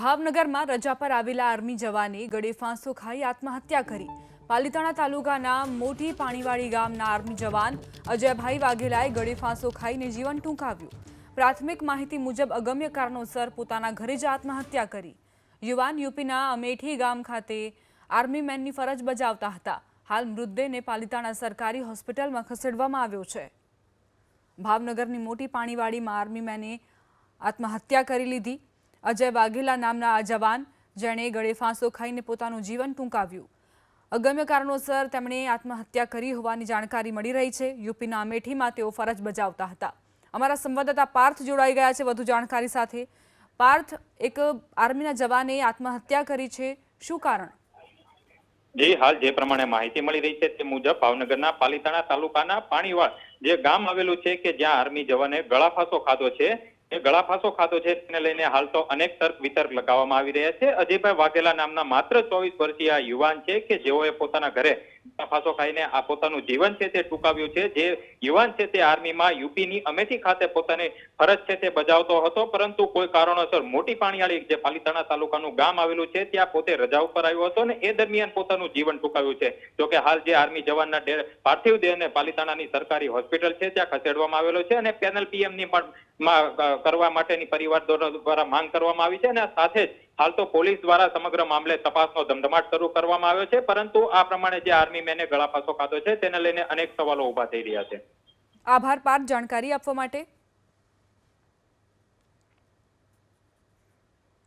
ભાવનગરમાં રજા પર આવેલા આર્મી જવાને ગળે ફાંસો ખાઈ આત્મહત્યા કરી. પાલીતાણા તાલુકાના મોટી પાણીવાડી ગામના આર્મી જવાન અજયભાઈ વાઘેલાએ ગળે ફાંસો ખાઈને જીવન ટૂંકાવ્યું. પ્રાથમિક માહિતી મુજબ અગમ્ય કારણોસર પોતાના ઘરે જ આત્મહત્યા કરી. યુવાન યુપીના અમેઠી ગામ ખાતે આર્મી મેનની ફરજ બજાવતા હતા. હાલ મૃતદેહને પાલીતાણા સરકારી હોસ્પિટલમાં ખસેડવામાં આવ્યો છે. ભાવનગરની મોટી પાણીવાડીમાં આર્મી મેને આત્મહત્યા કરી લીધી. અજય વાઘેલા નામના આ જવાન, જેણે ગળે ખાઈને પોતાનું જીવન ટૂંકાવ્યું. અગમ્ય કારણોસર તેમણે આત્મહત્યા કરી હોવાની જાણકારી મળી રહી છે. યુપીના અમેઠીમાં તેઓ ફરજ બજાવતા હતા. અમારા સંવાદદાતા પાર્થ જોડાઈ ગયા છે વધુ જાણકારી સાથે. પાર્થ, એક આર્મીના જવાને આત્મહત્યા કરી છે. શું કારણ? જી હાલ જે પ્રમાણે માહિતી મળી રહી છે તે મુજબ ભાવનગરના પાલીતાણા તાલુકાના પાણીવાડ, જે ગામ આવેલું છે કે જ્યાં આર્મી જવાને ગળાફાંસો ખાધો છે એ ગળાફાંસો ખાધો છે, તેને લઈને હાલ તો અનેક તર્ક વિતર્ક લગાવવામાં આવી રહ્યા છે. અજયભાઈ વાઘેલા નામના માત્ર ચોવીસ વર્ષીય યુવાન છે કે જેઓએ પોતાના ઘરે ખાઈને આ પોતાનું જીવન છે તે ટૂંકાવ્યું છે. જે યુવાન છે તે આર્મીમાં યુપીની અમેઠી ખાતે પોતાની ફરજ છે તે બજાવતો હતો. પરંતુ કોઈ કારણોસર મોટી પાણીયાળી જે પાલીતાણા તાલુકાનું ગામ આવેલું છે, ત્યાં પોતે રજા ઉપર આવ્યો હતો અને એ દરમિયાન પોતાનું જીવન ટૂંકાવ્યું છે. જોકે હાલ જે આર્મી જવાનના પાર્થિવ દેહને પાલીતાણાની સરકારી હોસ્પિટલ છે, ત્યાં ખસેડવામાં આવેલો છે અને પેનલ પીએમની પણ કરવા માટેની પરિવાર દ્વારા માંગ કરવામાં આવી છે અને સાથે જ હાલ તો પોલીસ દ્વારા સમગ્ર મામલે તપાસનો ધમધમાટ શરૂ કરવામાં આવ્યો છે, પરંતુ આ પ્રમાણે જે આર્મી મેને ગળાફાંસો ખાધો છે, તેને લઈને અનેક સવાલો ઊભા થઈ રહ્યા છે. આભાર પાર્થ જાણકારી આપવા માટે.